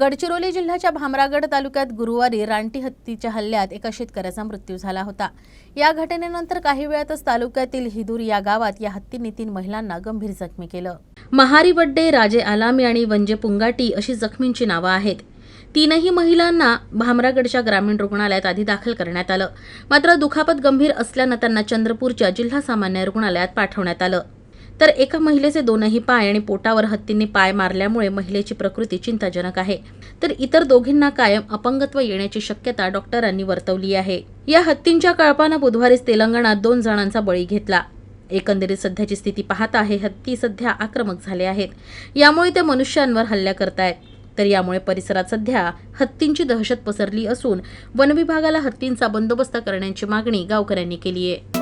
गडचिरोली जिल्ह्याच्या भामरागड तालुक्यात गुरुवारी रानटी हत्तीच्या हल्ल्यात एका शेतकऱ्याचा मृत्यू झाला होता. या घटनेनंतर काही वेळातच तालुक्यातील हिदूर या गावात या हत्तीने तीन महिलांना गंभीर जखमी केलं. महारी बड्डे राजे आलामी आणि वंजे पुंगाटी अशी जखमींची नावं आहेत. तीनही महिलांना भामरागडच्या ग्रामीण रुग्णालयात आधी दाखल करण्यात आलं. मात्र दुखापत गंभीर असल्यानं त्यांना चंद्रपूरच्या जिल्हा सामान्य रुग्णालयात पाठवण्यात आलं. तर एका महिलेचे दोनही पाय आणि पोटावर हत्तींनी पाय मारल्यामुळे महिलेची प्रकृती चिंताजनक आहे. तर इतर दोघींना कायम अपंगत्व येण्याची शक्यता डॉक्टरांनी वर्तवली आहे. या हत्तींच्या कळपानं बुधवारीच तेलंगणात दोन जणांचा बळी घेतला. एकंदरीत सध्याची स्थिती पाहता हे हत्ती सध्या आक्रमक झाले आहेत. यामुळे ते मनुष्यांवर हल्ल्या करतायत. तर यामुळे परिसरात सध्या हत्तींची दहशत पसरली असून वनविभागाला हत्तींचा बंदोबस्त करण्याची मागणी गावकऱ्यांनी केली आहे